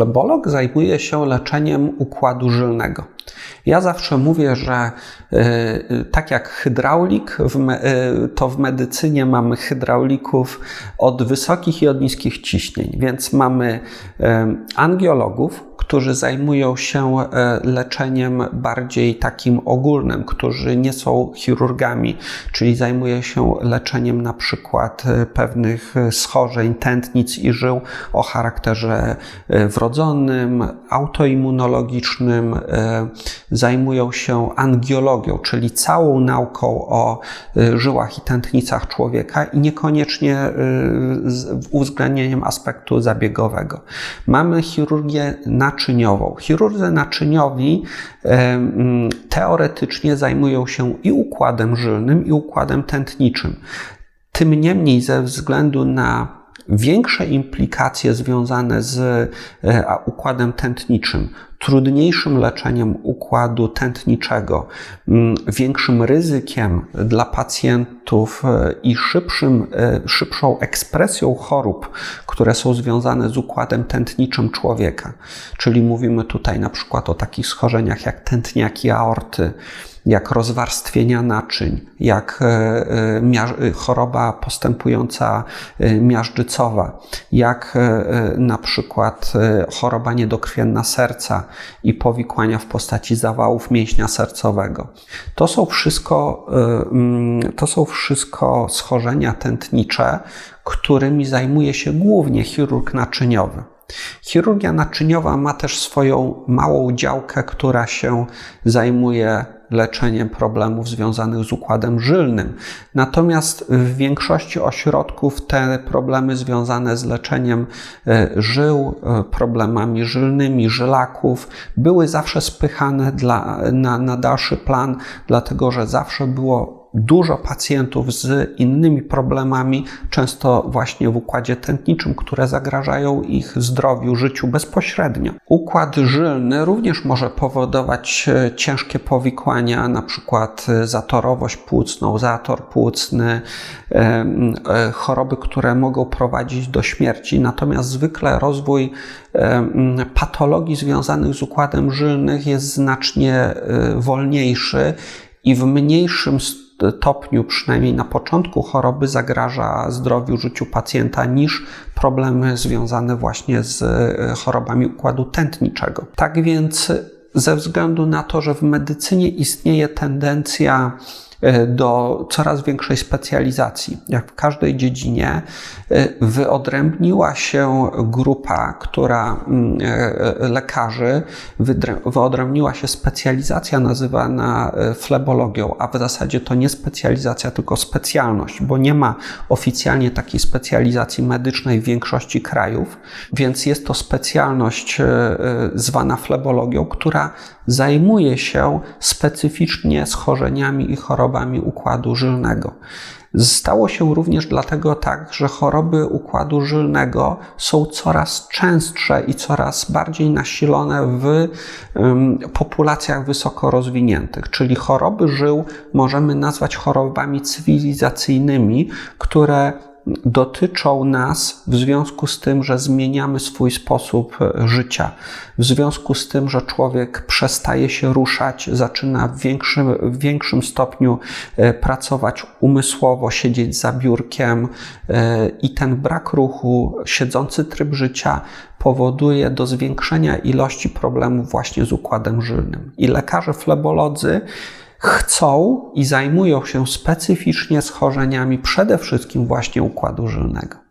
Flebolog zajmuje się leczeniem układu żylnego. Ja zawsze mówię, że y, tak jak hydraulik, y, to w medycynie mamy hydraulików od wysokich i od niskich ciśnień, więc mamy y, angiologów, którzy zajmują się e, leczeniem bardziej takim ogólnym, którzy nie są chirurgami, czyli zajmują się leczeniem na przykład e, pewnych schorzeń tętnic i żył o charakterze e, wrodzonym, autoimmunologicznym, zajmują się angiologią, czyli całą nauką o żyłach i tętnicach człowieka i niekoniecznie z uwzględnieniem aspektu zabiegowego. Mamy chirurgię na naczyniową. Chirurdzy naczyniowi teoretycznie zajmują się i układem żylnym, i układem tętniczym. Tym niemniej, ze względu na większe implikacje związane z e, układem tętniczym, trudniejszym leczeniem układu tętniczego, mm, większym ryzykiem dla pacjentów e, i szybszym, e, szybszą ekspresją chorób, które są związane z układem tętniczym człowieka. Czyli mówimy tutaj na przykład o takich schorzeniach jak tętniaki aorty, jak rozwarstwienia naczyń, jak e, e, choroba postępująca e, miażdżycowa, jak na przykład choroba niedokrwienna serca i powikłania w postaci zawałów mięśnia sercowego. To są wszystko, mm, to są wszystko schorzenia tętnicze, którymi zajmuje się głównie chirurg naczyniowy. Chirurgia naczyniowa ma też swoją małą działkę, która się zajmuje leczeniem problemów związanych z układem żylnym. Natomiast w większości ośrodków te problemy związane z leczeniem e, żył, e, problemami żylnymi, żylaków, były zawsze spychane dla, na, na dalszy plan, dlatego że zawsze było dużo pacjentów z innymi problemami, często właśnie w układzie tętniczym, które zagrażają ich zdrowiu, życiu bezpośrednio. Układ żylny również może powodować e, ciężkie powikłania, na przykład e, zatorowość płucną, zator płucny, e, choroby, które mogą prowadzić do śmierci. Natomiast zwykle rozwój patologii związanych z układem żylnym jest znacznie wolniejszy i w mniejszym stopniu stopniu, przynajmniej na początku choroby, zagraża zdrowiu, życiu pacjenta niż problemy związane właśnie z e, chorobami układu tętniczego. Tak więc, ze względu na to, że w medycynie istnieje tendencja do coraz większej specjalizacji. Jak w każdej dziedzinie e, wyodrębniła się grupa, która mm, e, lekarzy, wyodrębniła się specjalizacja nazywana flebologią, a w zasadzie to nie specjalizacja, tylko specjalność, bo nie ma oficjalnie takiej specjalizacji medycznej w większości krajów, więc jest to specjalność zwana flebologią, która zajmuje się specyficznie schorzeniami i chorobami układu żylnego. Stało się również dlatego tak, że choroby układu żylnego są coraz częstsze i coraz bardziej nasilone w populacjach wysoko rozwiniętych, czyli choroby żył możemy nazwać chorobami cywilizacyjnymi, które dotyczą nas w związku z tym, że zmieniamy swój sposób e, życia, w związku z tym, że człowiek przestaje się ruszać, zaczyna w większym, w większym stopniu e, pracować umysłowo, siedzieć za biurkiem e, i ten brak ruchu, siedzący tryb życia powoduje do zwiększenia ilości problemów właśnie z układem żylnym. I lekarze flebolodzy chcą i zajmują się specyficznie schorzeniami przede wszystkim właśnie układu żylnego.